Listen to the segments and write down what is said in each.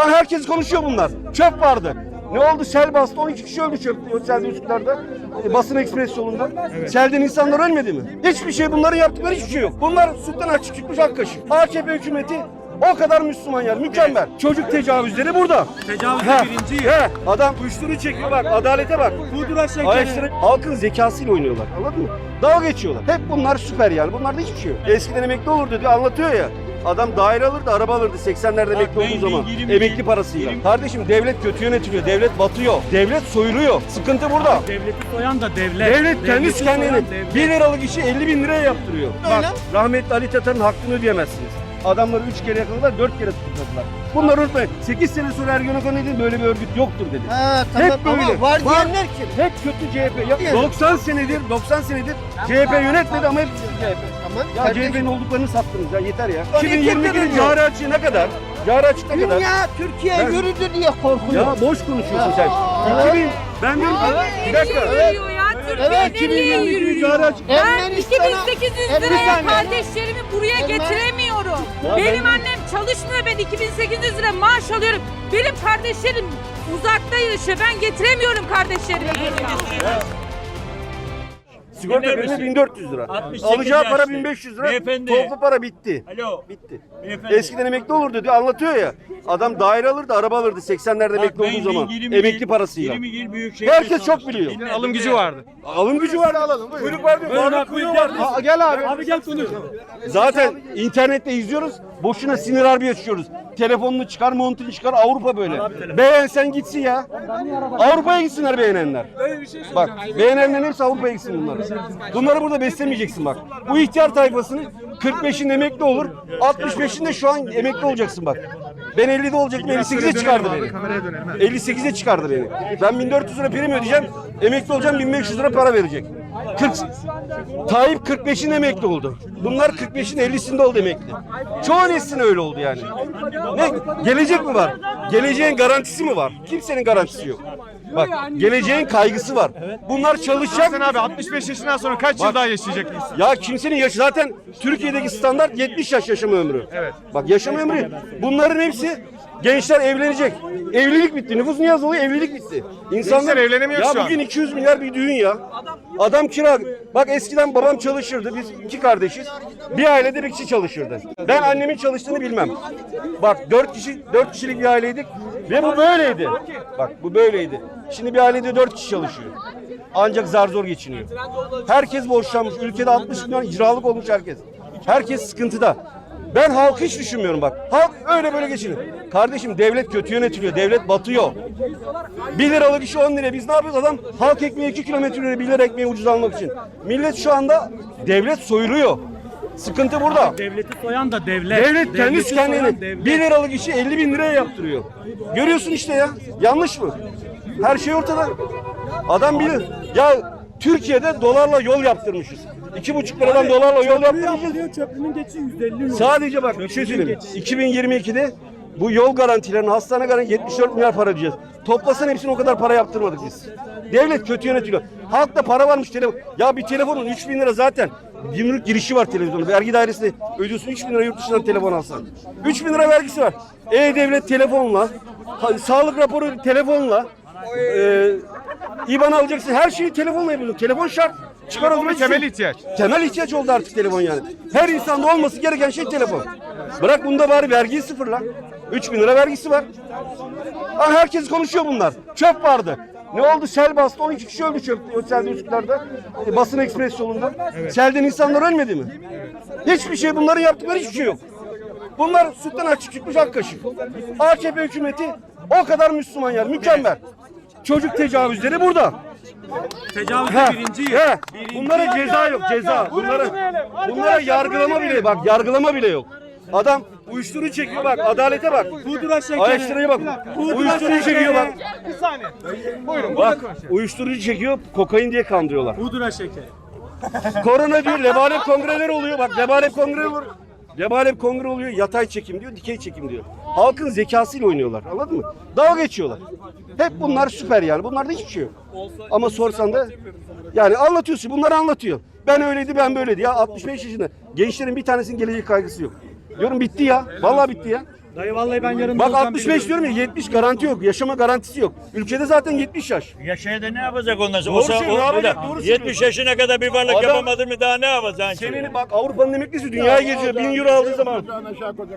Lan herkes konuşuyor bunlar. Çöp vardı. Ne oldu? Sel bastı. 12 kişi öldü çöp. Selde Üsküdar'da. E, basın ekspres yolunda. Selden insanlar ölmedi mi? Hiçbir şey bunların yaptıkları hiçbir şey yok. Bunlar sütten açık çıkmış ak kaşık. AKP hükümeti o kadar Müslüman yer. Mükemmel. Çocuk tecavüzleri burada. Tecavüzde birinci. he, adam uyuşturucu çekiyor bak. Adalete bak. Pudra şekeri. Halkın zekasıyla oynuyorlar. Anladın mı? Dalga geçiyorlar. Hep bunlar süper yani. Bunlarda hiçbir şey yok. Eskiden emekli olurdu diye anlatıyor ya. Adam daire alırdı, araba alırdı 80'lerde emekli olduğu zaman. 20 emekli parasıyla. Kardeşim devlet kötü yönetiliyor, devlet batıyor, devlet soyuluyor. Sıkıntı burada. Devleti soyan da devlet. Devlet kendisi kendini devlet. 1 liralık işi 50 bin liraya yaptırıyor. Bak rahmetli Ali Tatar'ın hakkını ödeyemezsiniz. Adamları 3 kere yakaladılar, 4 kere tutukladılar. Bunları unutmayın. 8 sene sonra Ergenekon dedi böyle bir örgüt yoktur dedi. Ha tamam Hep böyle. ama var diyenler kim? Hep kötü CHP. Ya, Yani. 90 senedir, 90 senedir CHP yönetmedi ama hep CHP. Tamam. Ya kardeşim. CHP'nin olduklarını sattınız ya yeter ya. Hani 2022'nin kimse cari açığı ne kadar? Cari açık ne kadar? Dünya Türkiye Ben- yürüdü diye korkuyor. Ya boş konuşuyorsun sen. Evet. 2000, ben diyorum ki, bir dakika. yürüyor ya. Türkiye Evet, nereye 2022'nin yürüyor? cari açık. Ben Ermenistan'a- 2800 Ermenistan- liraya kardeşlerimi buraya Ermen- getiremiyorum. Ya Benim ben- annem çalışmıyor ben 2800 lira maaş alıyorum. Benim kardeşlerim uzakta yaşıyor. Ben getiremiyorum kardeşlerimi. Sigorta misin? 1400 lira. 68 Alacağı para yaşlı. 1500 lira. Beyefendi. Toplu para bitti. Alo. Bitti. Beyefendi. Eskiden emekli olurdu diye anlatıyor ya. Adam daire alırdı, araba alırdı 80'lerde emekli ben olduğu zaman. 20 Emekli parasıyla. 20 yıl büyükşehir Herkes çok biliyor. Alım gücü vardı. Alım gücü var alalım. Kuyruk var diyor. Buyurun, Varlık bak, kuyruğu buyurun. var. Aa, gel abi. Abi gel konuş. Zaten internette izliyoruz. Boşuna sinir harbi yaşıyoruz. Telefonunu çıkar, montunu çıkar. Avrupa böyle. Beğensen gitsin ya. Avrupa'ya gitsinler beğenenler. Bak beğenenlerin hepsi Avrupa'ya gitsin bunlar. Bunları burada beslemeyeceksin bak. Bu ihtiyar tayfasını 45'inde emekli olur. 65'inde şu an emekli olacaksın bak. Ben 50'de olacaktım 58'e çıkardı beni. 58'e çıkardı beni. Ben 1400 lira prim ödeyeceğim. Emekli olacağım 1500 lira para verecek. 40 Tayyip 45'in emekli oldu. Bunlar 45'in 50'sinde oldu emekli. Çoğu neslin öyle oldu yani. Ne? Gelecek mi var? Geleceğin garantisi mi var? Kimsenin garantisi yok. Bak geleceğin kaygısı var. Bunlar çalışacak. Sen abi 65 yaşından sonra kaç yıl daha yaşayacak insan? Ya kimsenin yaşı zaten Türkiye'deki standart 70 yaş yaşama ömrü. Evet. Bak yaşama ömrü. Bunların hepsi gençler evlenecek. Evlilik bitti. Nüfus niye yazılı? Evlilik bitti. İnsanlar Gençler evlenemiyor ya şu an. bugün 200 milyar bir düğün ya. Adam kira. Bak eskiden babam çalışırdı. Biz iki kardeşiz. Bir ailede bir kişi çalışırdı. Ben annemin çalıştığını bilmem. Bak dört kişi, dört kişilik bir aileydik ve bu böyleydi. Bak bu böyleydi. Şimdi bir ailede dört kişi çalışıyor. Ancak zar zor geçiniyor. Herkes borçlanmış. Ülkede 60 milyon icralık olmuş herkes. Herkes sıkıntıda. Ben halkı hiç düşünmüyorum bak. Halk öyle böyle geçiniyor. Kardeşim devlet kötü yönetiliyor. Devlet batıyor. 1 liralık işi 10 lira. Biz ne yapıyoruz adam? Halk ekmeği 2 kilometre yürüyor 1 lira ekmeği ucuz almak için. Millet şu anda devlet soyuluyor. Sıkıntı burada. Devleti soyan da devlet. Devlet kendisi kendini. 1 liralık işi 50 bin liraya yaptırıyor. Görüyorsun işte ya. Yanlış mı? Her şey ortada. Adam bilir. Ya Türkiye'de dolarla yol yaptırmışız. 2,5 liradan dolarla yol yaptırmışız. Çöplüğün geçi 150 milyon. Sadece bak bir şey söyleyeyim. 2022'de bu yol garantilerini hastane garanti 74 milyar para ödeyeceğiz. Toplasan hepsini o kadar para yaptırmadık biz. Devlet kötü yönetiliyor. Halkta para varmış telefon. Ya bir telefonun 3 bin lira zaten gümrük girişi var televizyonda. Vergi dairesinde ödüyorsun 3 bin lira yurt dışından telefon alsan. 3 bin lira vergisi var. E-Devlet telefonla, sağlık raporu telefonla, e, İban alacaksın. Her şeyi telefonla yapıyorsun. Telefon şart. Çıkar o temel ihtiyaç. Temel ihtiyaç oldu artık telefon yani. Her insanda olması gereken şey telefon. Bırak bunda bari vergiyi sıfırla. 3 bin lira vergisi var. Lan herkes konuşuyor bunlar. Çöp vardı. Ne oldu? Sel bastı. 12 kişi öldü çöp. Selde Üsküdar'da. E, basın ekspres yolunda. Selden insanlar ölmedi mi? Hiçbir şey bunların yaptıkları hiçbir şey yok. Bunlar sütten açık çıkmış ak kaşık. AKP hükümeti o kadar Müslüman yer. Mükemmel. Çocuk tecavüzleri burada. Tecavüzde He, birinci he. Bunlara ceza yok ceza. Bunlara, bunlara yargılama bile bak yargılama bile yok. Adam uyuşturucu çekiyor bak adalete bak. Pudra şekeri. Araştırmaya bak. Uyuşturucu çekiyor bak. Bir saniye. Buyurun. Bak uyuşturucu çekiyor kokain diye kandırıyorlar. Pudra şekeri. Korona diyor lebalep kongreler oluyor bak lebalep kongre olur. Lebalep kongre oluyor yatay çekim diyor dikey çekim diyor. Halkın zekasıyla oynuyorlar anladın mı? Dalga geçiyorlar. Hep bunlar süper yani bunlarda hiçbir şey yok. Ama sorsan da yani anlatıyorsun bunları anlatıyor. Ben öyleydi ben böyleydi ya 65 yaşında. Gençlerin bir tanesinin gelecek kaygısı yok. Diyorum bitti ya. Vallahi bitti ya. Dayı vallahi ben yarın Bak 65 diyorum ya 70 garanti yok. Yaşama garantisi yok. Ülkede zaten 70 yaş. Yaşaya da ne yapacak ondan sonra? Doğru söylüyor, o- ne bir de yapacak? Doğru 70 yaşına kadar bir varlık Adam- yapamadın mı daha ne yapacaksın? ki? Senin bak Avrupa'nın emeklisi dünyayı geziyor. 1000 euro aldığı zaman.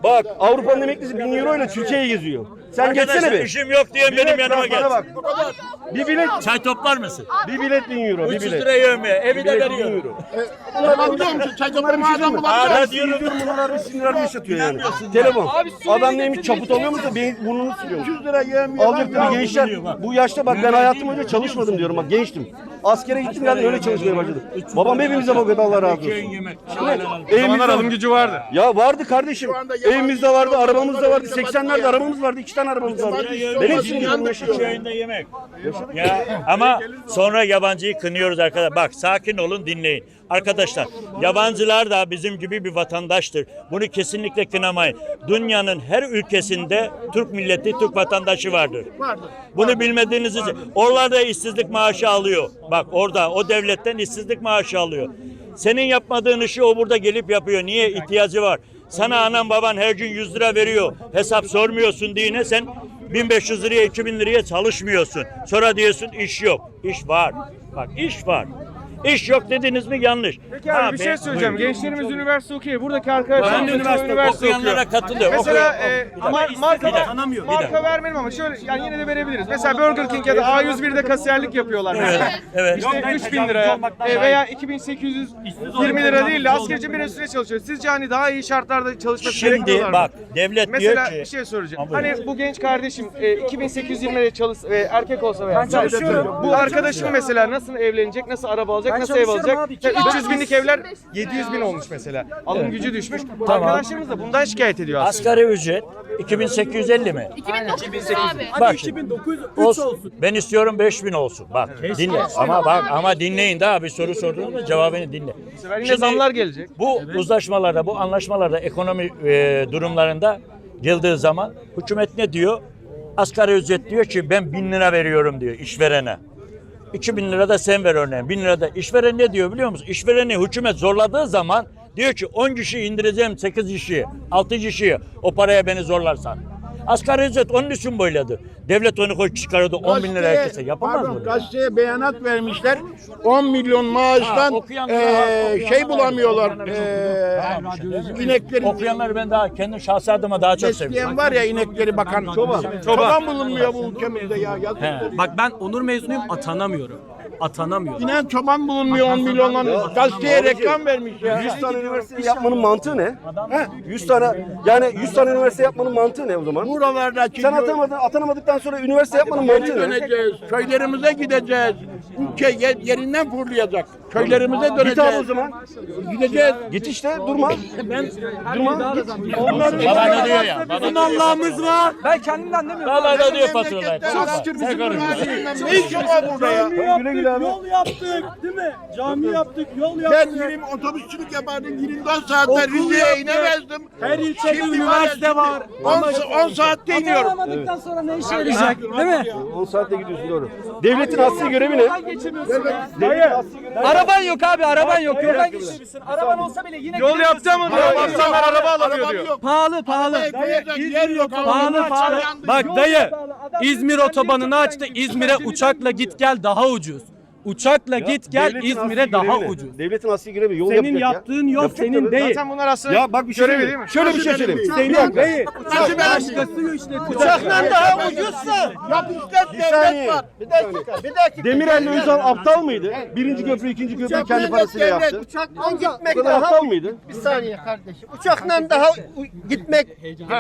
Bak Avrupa'nın emeklisi 1000 euro ile Türkiye'yi geziyor. Sen geçsene Arkadaşlar bir. işim yok diye benim Bilet yanıma bak, bana bak. Bir bilet, Çay toplar mısın? bir bilet 1000 euro. Bir 300 bilet. lira yövmeye. Evi de Bilet 1000 veriyorum. euro. Bunlar bir şey değil mi? Ara diyorum. bunlar bir sinir harbi yaşatıyor yani. Telefon. Adam neymiş çaput alıyor musun? Beyin burnunu siliyor. 100 lira yemiyor. Alacak tabii gençler. Bu yaşta bak ben hayatım boyunca çalışmadım diyorum bak gençtim. Askere gittim geldim öyle çalışmaya başladım. Babam hepimize bakıyordu Allah razı olsun. Zamanlar Evimizde alım gücü vardı. ya vardı kardeşim. Evimizde vardı, arabamız da vardı. 80'lerde arabamız vardı. iki tane arabamız vardı. Ben hepsini yaşadım. ayında yemek. Ya ama sonra yabancıyı kınıyoruz arkadaşlar. Bak sakin olun dinleyin. Arkadaşlar yabancılar da bizim gibi bir vatandaştır. Bunu kesinlikle kınamayın. Dünyanın her ülkesinde Türk milleti, Türk vatandaşı vardır. Bunu bilmediğiniz için. Oralar da işsizlik maaşı alıyor. Bak orada o devletten işsizlik maaşı alıyor. Senin yapmadığın işi o burada gelip yapıyor. Niye? İhtiyacı var. Sana anan baban her gün 100 lira veriyor. Hesap sormuyorsun diye sen 1500 liraya 2000 liraya çalışmıyorsun. Sonra diyorsun iş yok. İş var. Bak iş var. İş yok dediniz mi yanlış. Peki abi Ha, bir şey söyleyeceğim. Gençlerimiz üniversite okuyor. Buradaki arkadaşlar Ben de üniversite, okuyanlara katılıyorum. Mesela e, Bir dakika. mar- marka, Bir dakika. tanımıyor. Bir dakika. marka vermeyelim ama şöyle yani yine de verebiliriz. Mesela Burger King ya da A101'de kasiyerlik yapıyorlar mesela. evet. İşte Yok, ben 3000 tecavüzcü liraya e, veya 2820 lira değil de ücret bir üstüne çalışıyor. Sizce hani daha iyi şartlarda çalışması Şimdi gerekmiyorlar mı? bak devlet Mesela diyor bir ki şey soracağım. Ha, buyurun. Hani bu genç kardeşim e, 2820 liraya çalış e, erkek olsa veya Ben çalışıyorum. Bu arkadaşım mesela nasıl evlenecek, nasıl araba alacak, Ben nasıl ev çalışıyorum alacak? abi. Ya 300 binlik evler 700 bin olmuş mesela. Alım gücü düşmüş. Arkadaşlarımız da bundan şikayet ediyor aslında. asgari ücret 2850 mi? 2009 abi. Bak şimdi. 2900 olsun. Ben istiyorum 5000 olsun. Bak dinle. Ama bak ama dinleyin daha bir soru sordum cevabını dinle. Bu sefer yine Şimdi- zamlar gelecek. Bu uzlaşmalarda, bu anlaşmalarda, ekonomi e, durumlarında geldiği zaman hükümet ne diyor? Asgari ücret diyor ki ben bin lira veriyorum diyor işverene. 2000 lira da sen ver örneğin. 1000 lira da işveren ne diyor biliyor musun? İşvereni hükümet zorladığı zaman diyor ki 10 kişi indireceğim 8 kişiyi, 6 kişiyi o paraya beni zorlarsan. Asgari ücret onun için böyledir. Devlet onu koy çıkarıyordu 10 bin lira herkese. Yapamaz pardon, mı? Gazeteye beyanat vermişler. 10 milyon maaştan Ha, okuyan- eee, okuyanlar şey bulamıyorlar. Okuyanlar eee ineklerin Okuyanları ben daha kendi şahsi adıma daha çok seviyorum. besleyen var ya inekleri bakan. Çoban. Çoban bulunmuyor bu ülkemizde ya. Yazık. Bak ben onur mezunuyum atanamıyorum. Atanamıyorum. İnan çoban bulunmuyor 10 milyondan. Gazeteye reklam vermiş ya. 100 tane üniversite yapmanın mantığı ne? He? 100 tane yani 100 tane üniversite yapmanın mantığı ne o zaman? Buralardaki Sen atamadın, atanamadıktan sonra üniversite yapmanın mantığı ne? döneceğiz. Köylerimize gideceğiz. Ülke yer- yerinden fırlayacak. Köylerimize Git abi o döneceğiz. zaman. Gideceğiz. Git işte durma. Durma. Git. Baba ne diyor ya? Bizim Allah'ımız var. Ben kendimden demiyorum. Baba ne diyor faturalar? Çok bizim Ne iş var burada ya? Güle güle abi. Yol yaptık değil mi? Cami yaptık, yol Ben yaptık. 20 otobüsçülük yapardım 24 saatte Rize'ye yaptık. inemezdim. Her ilçede Şimdi üniversite var var. ya, 10, 10 saatte iniyorum. Atanamadıktan sonra ne işe yarayacak? Değil mi? 10 saatte gidiyorsun doğru. Devletin asli görevi ne? Araban yok abi, araban yok. Yoldan geçebilirsin. Araban olsa bile yine Yol yaptı ama diyor. Aslanlar araba alamıyor diyor. yok. Pahalı, pahalı. Yer yok. Pahalı, pahalı. Bak dayı, İzmir otobanını açtı. İzmir'e uçakla git gel daha ucuz. Uçakla git gel Devletin İzmir'e asli daha görevi ne? ucuz. Devletin asli görevi yol Senin yapacak ya. yaptığın Yapacak senin tabii. değil. Zaten bunlar aslında Ya bak bir şey görevi söyleyeyim. değil mi? Şöyle bir şey söyleyeyim. Bir Senin dakika. değil. Nasıl benim? Başkasını işletiyor. Uçaklar daha ucuzsa yap işlet Bir devlet var. Bir dakika, bir dakika. Demirel ve Özal aptal mıydı? Birinci köprü, ikinci köprü kendi parasıyla yaptı. Uçakla Bu gitmek kadar daha aptal mıydı? bir saniye kardeşim. Uçakla daha u- gitmek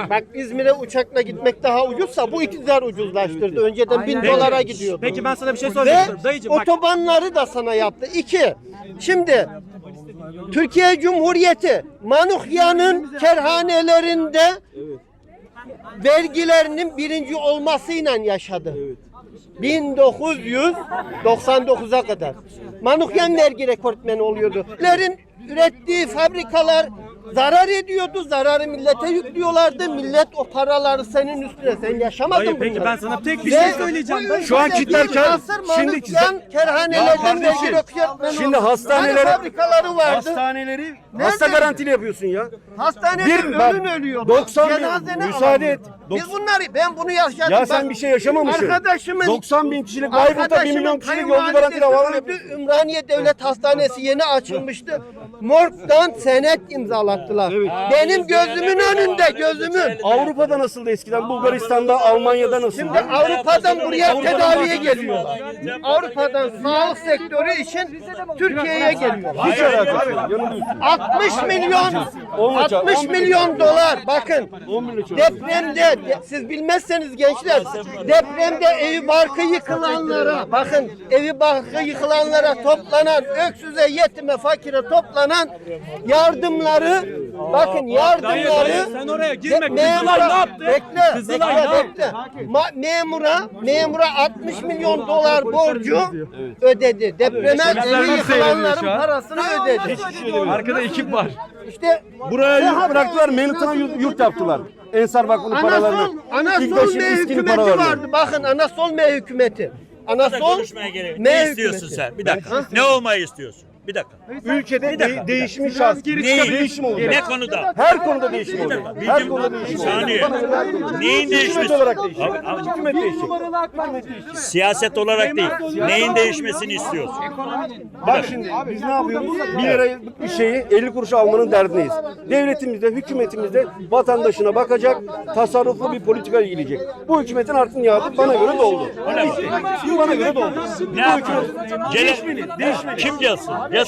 bak İzmir'e uçakla gitmek daha ucuzsa bu iktidar ucuzlaştırdı. Önceden bin dolara gidiyordu. Peki ben sana bir şey Ve soracağım. Dayıcım bak. Otobanları da sana yaptı. İki. Şimdi Türkiye Cumhuriyeti Manuhya'nın kerhanelerinde vergilerinin birinci olmasıyla yaşadı. 1999'a kadar. Manuhyan vergi rekortmeni oluyordu. Lerin ürettiği fabrikalar zarar ediyordu. Zararı millete yüklüyorlardı. Millet o paraları senin üstüne. Sen yaşamadın Dayı peki bunları. ben sana tek bir Ve şey söyleyeceğim. dayı. Şu an kitler kar- şimdi- Manukyan kerhanelerden Ya kardeşim, şimdi oldu. hastaneler- Hani fabrikaları vardı. Hastaneleri hasta garantili yapıyorsun ya. Hastanede Bir- bak, ölüm ölüyor. 90 bin- Cenazene müsaade et. Biz bunları ben bunu yaşadım. Ya sen bir şey yaşamamışsın. Arkadaşımın 90 bin kişilik Bayburt'ta 1 Arkadaşımın milyon kişilik yolcu garantili havalan yapıyorsun. Ümraniye Devlet Hastanesi yeni açılmıştı. Morgdan senet imzalattılar. Benim gözümün önünde gözümün. Avrupa'da nasıldı eskiden? Bulgaristan'da, Almanya'da nasıldı? Şimdi Avrupa'dan buraya tedaviye geliyorlar. Avrupa'dan sağlık sektörü için Türkiye'ye geliyor. Hiç alakası yok. Yanılıyorsun. 60 milyon Onunla çarp- 60 on milyon dolar bakın 10 milyon çarp. depremde de- siz bilmezseniz gençler depremde evi barkı yıkılanlara bakın evi barkı yıkılanlara toplanan öksüze yetime fakire toplanan yardımları bakın Dayı, yardımları dayı, sen oraya girme. Kızılay ne yaptı? Bekle, Kızılay bekle, ne yaptı? bekle. Ma- memura, memura 60 milyon dolar borcu ödedi. Depreme evi yıkılanların parasını ödedi. Arkada ekip var. İşte Buraya yurt bıraktılar, Menut'a yurt, yurt yaptılar. Ensar Vakfı'nın paralarını. Anasol, Anasol İlkbaş'ın M İSKİ'nin hükümeti paralarını. vardı. Bakın Anasol M hükümeti. Anasol konuşmaya gerek. M Ne istiyorsun hükümeti. sen? Bir dakika. Ne olmayı istiyorsun? Bir dakika. Ülkede de, değişimi şart. Neyi? Değişim olacak. Ne konuda? Her konuda değişim olacak. Her konuda değişim olacak. saniye. Neyin Hükümet değişmesi? olarak. Abi, abi, Hükümet değişecek. Siyaset olarak değil. Neyin değişmesini istiyorsun? Bak şimdi biz ne yapıyoruz? Bir liralık bir şeyi 50 kuruş almanın derdindeyiz. Devletimizde, hükümetimizde vatandaşına bakacak, tasarruflu bir politika ilgileyecek. Bu hükümetin artık niyatı bana göre doldu. Bitti. Bana göre doldu. Ne yapıyor? Gele, değişmeli. kim gelsin? Gelsin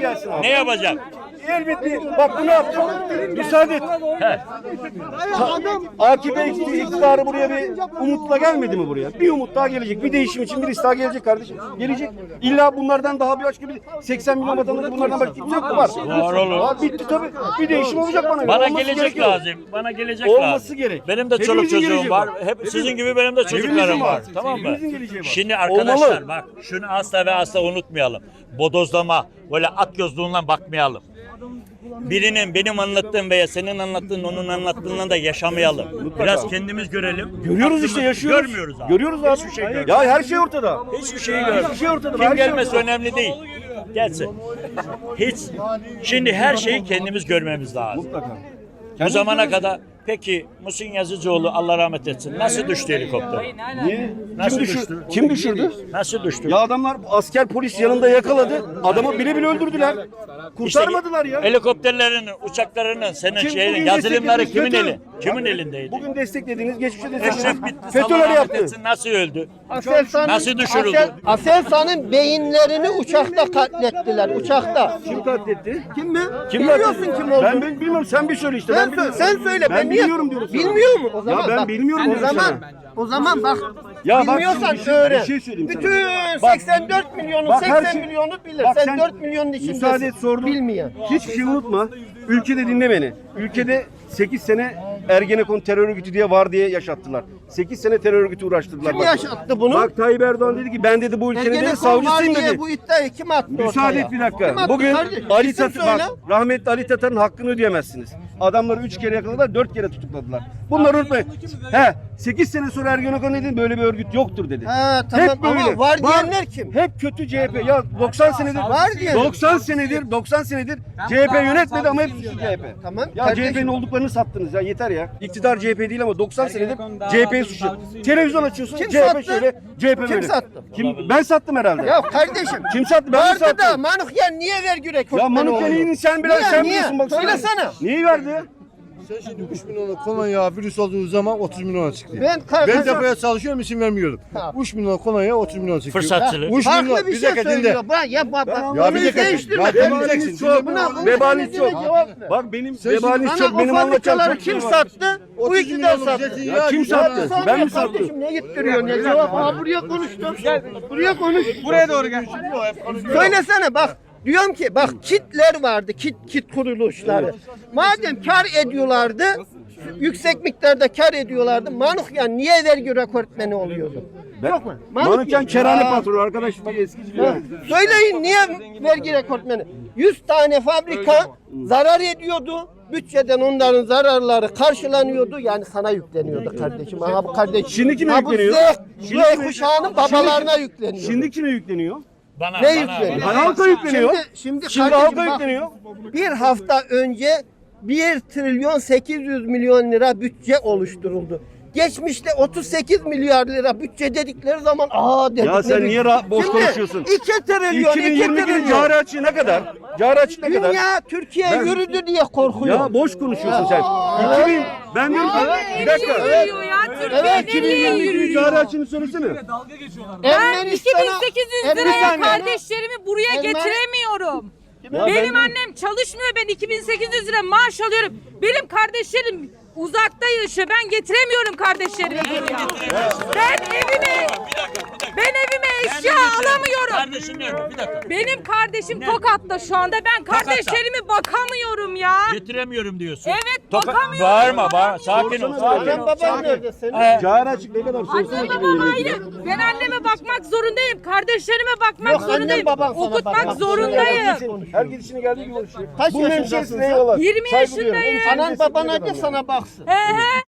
Gelsin abi. Ne yapacak? Elbette. Bak bu ne yaptı? Müsaade et. He. AKP iktidarı buraya bir umutla gelmedi mi buraya? Bir umut daha gelecek. Bir değişim için birisi daha gelecek kardeşim. Gelecek. İlla bunlardan daha bir başka bir 80 milyon vatandaş bunlardan başka kimse yok mu var? Var olur. Bitti tabii. Bir değişim olacak bana. Bana Olması gelecek gerekiyor. lazım. Bana gelecek Olması lazım. gerek. Benim de çoluk Hepimizin çocuğum geleceği var. var. Hep sizin gibi benim de çocuklarım var. var. Tamam mı? Hepimizin geleceği var. Şimdi arkadaşlar Olmalı. bak şunu asla ve asla unutmayalım. Bodozlama, böyle at gözlüğünden bakmayalım. Birinin benim anlattığım veya senin anlattığın onun anlattığından da yaşamayalım. Biraz kendimiz görelim. Görüyoruz işte yaşıyoruz. Görmüyoruz abi. Görüyoruz abi. Hiçbir şey görmüyoruz. Ya her şey ortada. Hiçbir şeyi görmüyoruz. Hiçbir şey ortada. Kim Her şey gelmesi önemli değil. Gelsin. Hiç. Şimdi her şeyi kendimiz görmemiz lazım. Mutlaka. Bu zamana kadar peki Musin Yazıcıoğlu Allah rahmet etsin nasıl düştü helikopter? Niye? Nasıl Kim, düştü? kim düşürdü? Nasıl düştü? Ya adamlar asker polis yanında yakaladı. Adamı bile bile öldürdüler. Kurtarmadılar ya. Helikopterlerin, uçaklarının, senin Kim şeyin bugün yazılımları desteklediğiniz kimin FETÖ? eli? Kimin elindeydi? Bugün desteklediğiniz, geçmişte Eşref desteklediğiniz bitti. FETÖ'leri Allah rahmet yaptı. etsin, Nasıl öldü? Aselsan'ın Nasıl düşürüldü? Asel- Aselsan'ın beyinlerini uçakta katlettiler. Uçakta. Kim katletti? Kim mi? Kim Bilmiyorsun katletti? kim olduğunu. Ben bil- bilmiyorum. Sen bir söyle işte. Sen, ben sö- bilmiyorum. sen söyle ben, Ben diyorum sana. Bilmiyor mu? O zaman ben bak, bilmiyorum O zaman sana. o zaman bak. Ya bak bilmiyorsan bir şey- öğren. şey söyleyeyim sana. Bütün Bak. 84 milyonu Bak her 80 şey- milyonu bilir. Bak sen, sen 4 milyonun içindesin. Müsaade et sordum. Bilmeyen. Hiçbir şey unutma. Ülkede dinle beni. Ülkede 8 sene Ergenekon terör örgütü diye var diye yaşattılar. 8 sene terör örgütü uğraştırdılar. Kim bak. yaşattı bunu? Bak Tayyip Erdoğan dedi ki ben dedi bu ülkenin dedi savcısıyım dedi. Bu iddiayı kim attı Müsaade et bir dakika. Bugün kardeşim? Ali Tatar, bak, rahmetli Ali Tatar'ın hakkını ödeyemezsiniz. Adamları 3 kere yakaladılar, 4 kere tutukladılar. Bunları unutmayın. He, 8 sene sonra Ergenekon dedi böyle bir örgüt yoktur dedi. Ha, tamam ama var diyenler kim? Hep kötü CHP. Ya 90 senedir Var diyen- 90 senedir 90 senedir CHP yönetmedi ama hep suçlu CHP. Tamam, Ya kardeşim. CHP'nin olduklarını sattınız ya yeter ya. İktidar CHP değil ama 90 senedir CHP'yi suçlu. Televizyon açıyorsun Kim CHP sattı? şöyle CHP Kim böyle. sattı? Kim ben sattım herhalde. Ya kardeşim. Kim sattı? Ben mi Vardı sattım? da Manukyan niye vergi rekortmeni Ya Manukya'nın sen biraz sen niye? biliyorsun baksana. Söylesene. Neyi verdi? Sen şimdi 3 milyonluk kolonya virüs olduğu zaman 30 milyona çıktı. Ben kar- Ben depoya çalışıyorum isim vermiyorum. Ha. 3 milyon kolonya 30 milyon çıktı. Fırsatçılık. 3 Farklı milyon bir bir şey dakika dinle. söylüyor. Bırak ya bak bak. Ya bir dakika. değiştirme. Ya dinleyeceksin. Buna- buna Vebaliniz cevap ver. Bak benim Sen şimdi Bana çok. o Benim anlatacağım fabrikaları çok kim şey var. sattı? Bu 30 iktidar milyonluk sattı. zeytinyağı Ya kim sattı? Sen Ben mi sattım? kardeşim ne gittiriyorsun ya? Cevap ha buraya konuştum. Buraya konuş. Buraya doğru gel. Söylesene bak. Diyorum ki bak kitler vardı kit kit kuruluşları. Madem kar ediyorlardı yüksek miktarda kar ediyorlardı. Manukyan niye vergi rekortmeni oluyordu? Yok mu? Manukyan kerane patronu arkadaş eskici Ha, Söyleyin niye vergi rekortmeni? 100 tane fabrika zarar ediyordu. Bütçeden onların zararları karşılanıyordu. Yani sana yükleniyordu kardeşim. Aha bu kardeşim. Şimdi kime Ha bu yükleniyor? Z, Şimdi Z kime- kuşağının babalarına yükleniyor. Şimdi kime yükleniyor? Bana, ne bana, yükleniyor? bana. Halka yükleniyor. Şimdi, şimdi, Şimdi halka yükleniyor. Bir hafta önce 1 trilyon 800 milyon lira bütçe oluşturuldu. Geçmişte 38 milyar lira bütçe dedikleri zaman aa dedik. Ya sen niye ra- boş Şimdi konuşuyorsun? 2 trilyon, 2 2022'nin trilyon. cari açığı ne kadar? Cari açığı ne kadar? Dünya Türkiye Ben- yürüdü diye korkuyor. Ya boş konuşuyorsun sen. 2000 ben diyorum ki bir dakika. Yürüyor ya. Türkiye nereye 2022'nin yürüyor? cari açığını söylesene. Ben Ermenistan'a- 2800 liraya kardeşlerimi buraya getiremiyorum. Ya Benim ben- annem çalışmıyor ben 2800 lira maaş alıyorum. Benim kardeşlerim uzakta yaşıyor. Ben getiremiyorum kardeşlerimi buraya. Ben evime Kardeşin nerede? Bir dakika. Benim kardeşim Tokat'ta şu anda. Ben kardeşlerime bakamıyorum ya. Getiremiyorum diyorsun. Evet, Toka- bakamıyorum. Bağırma, bağırma. Sakin ol, sakin ol. baban nerede senin? Cari açık ne kadar Annem babam 2022'de. ayrı. Ben anneme bakmak zorundayım. Kardeşlerime bakmak Yok, annem zorundayım. baban sana Okutmak bakmak zorundayım. Her gidişine geldiği gibi konuşuyor. Kaç Bu yaşındasın hemşehrisine sen? eyvallah. 20 Saygı duyuyorum. yaşındayım. Anan babana de sana baksın. He he.